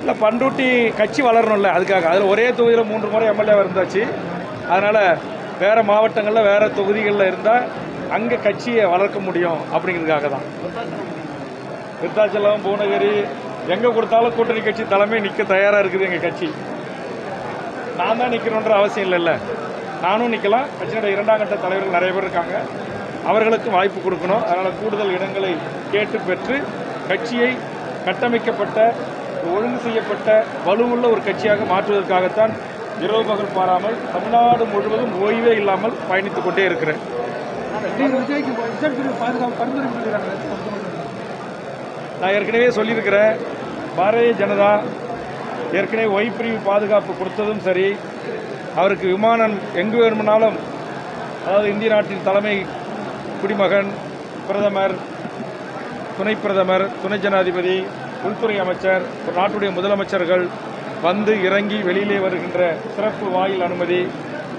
இல்லை பண்ருட்டி கட்சி வளரணும்ல அதுக்காக. அதில் ஒரே தொகுதியில் மூன்று முறை எம்எல்ஏ இருந்தாச்சு. அதனால் வேறு மாவட்டங்களில் வேறு தொகுதிகளில் இருந்தால் அங்கே கட்சியை வளர்க்க முடியும் அப்படிங்கிறதுக்காக தான். விருத்தாச்சலம் பூனகிரி எங்கே கொடுத்தாலும் கூட்டணி கட்சி தலைமை நிற்க தயாராக இருக்குது எங்கள் கட்சி. நான் தான் நிற்கணுன்ற அவசியம் இல்லைல்ல நானும் நிற்கலாம் கட்சியோட இரண்டாம் கட்ட தலைவர்கள் நிறைய பேர் இருக்காங்க. அவர்களுக்கும் வாய்ப்பு கொடுக்கணும். அதனால் கூடுதல் இடங்களை கேட்டு பெற்று கட்சியை கட்டமைக்கப்பட்ட ஒழுங்கு செய்யப்பட்ட வலுவுள்ள ஒரு கட்சியாக மாற்றுவதற்காகத்தான் இரவு பகல் பாராமல் தமிழ்நாடு முழுவதும் ஓய்வே இல்லாமல் பயணித்துக் கொண்டே இருக்கிறேன். பாதுகாப்பு நான் ஏற்கனவே சொல்லியிருக்கிறேன் பாரதிய ஜனதா ஏற்கனவே ஒய் பிரிவு பாதுகாப்பு கொடுத்ததும் சரி அவருக்கு விமானம் எங்கு வேணுமானாலும் அதாவது இந்திய நாட்டின் தலைமை குடிமகன் பிரதமர் துணை பிரதமர் துணை ஜனாதிபதி உள்துறை அமைச்சர் நாட்டுடைய முதலமைச்சர்கள் வந்து இறங்கி வெளியிலே வருகின்ற சிறப்பு வாயில் அனுமதி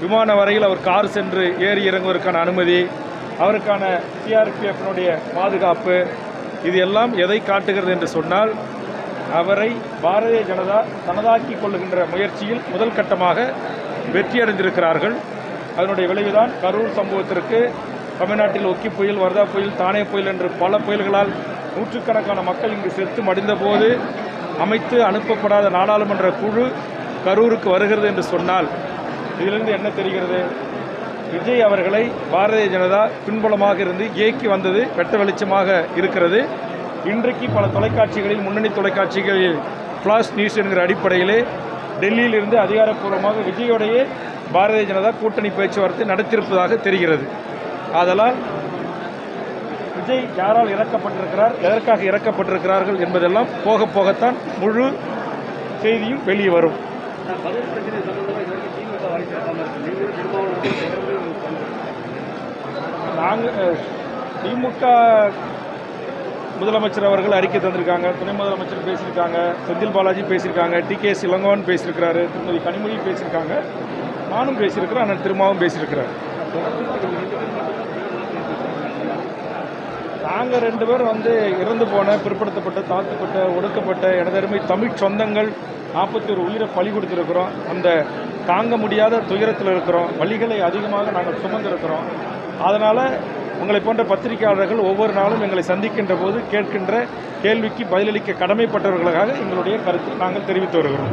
விமான வரையில் அவர் கார் சென்று ஏறி இறங்குவதற்கான அனுமதி அவருக்கான சிஆர்பிஎஃப்னுடைய பாதுகாப்பு இது எல்லாம் எதை காட்டுகிறது என்று சொன்னால் அவரை பாரதிய ஜனதா தனதாக்கி கொள்ளுகின்ற முயற்சியில் முதல் கட்டமாக வெற்றியடைந்திருக்கிறார்கள். அதனுடைய விளைவுதான் கரூர் சம்பவத்திற்கு தமிழ்நாட்டில் ஒக்கி புயல் வர்தா புயல் தானே புயல் என்று பல புயல்களால் நூற்றுக்கணக்கான மக்கள் இங்கு செத்து மடிந்தபோது அமைத்து அனுப்பப்படாத நாடாளுமன்ற குழு கரூருக்கு வருகிறது என்று சொன்னால் இதிலிருந்து என்ன தெரிகிறது? விஜய் அவர்களை பாரதிய ஜனதா பின்புலமாக இருந்து இயக்கி வந்தது வெட்ட வெளிச்சமாக இருக்கிறது. இன்றைக்கு பல தொலைக்காட்சிகளில் முன்னணி தொலைக்காட்சிகளில் ஃப்ளாஷ் நியூஸ் என்கிற அடிப்படையிலே டெல்லியிலிருந்து அதிகாரப்பூர்வமாக விஜயோடைய பாரதிய ஜனதா கூட்டணி பேச்சுவார்த்தை நடத்தியிருப்பதாக தெரிகிறது. ஆதலால் விஜய் யாரால் இறக்கப்பட்டிருக்கிறார் எதற்காக இறக்கப்பட்டிருக்கிறார்கள் என்பதெல்லாம் போக போகத்தான் முழு செய்தியும் வெளியே வரும். நாங்கள் திமுக முதலமைச்சர் அவர்கள் அறிக்கை தந்திருக்காங்க துணை முதலமைச்சர் பேசியிருக்காங்க செந்தில் பாலாஜி பேசியிருக்காங்க டி கே இளங்கோவன் பேசியிருக்கிறாரு திருமதி கனிமொழி பேசியிருக்காங்க நானும் பேசியிருக்கிறேன் அண்ணன் திருமாவும் பேசியிருக்கிறார். நாங்கள் ரெண்டு பேரும் வந்து இறந்து போன பிற்படுத்தப்பட்ட தாழ்த்தப்பட்ட ஒடுக்கப்பட்ட இடதருமை தமிழ் சொந்தங்கள் நாற்பத்தி ஒரு உயிரை பலி கொடுத்துருக்குறோம். அந்த தாங்க முடியாத துயரத்தில் இருக்கிறோம். வழிகளை அதிகமாக நாங்கள் சுமந்திருக்கிறோம். அதனால் உங்களை போன்ற பத்திரிகையாளர்கள் ஒவ்வொரு நாளும் எங்களை சந்திக்கின்ற போது கேட்கின்ற கேள்விக்கு பதிலளிக்க கடமைப்பட்டவர்களுக்காக எங்களுடைய கருத்தை நாங்கள் தெரிவித்து வருகிறோம்.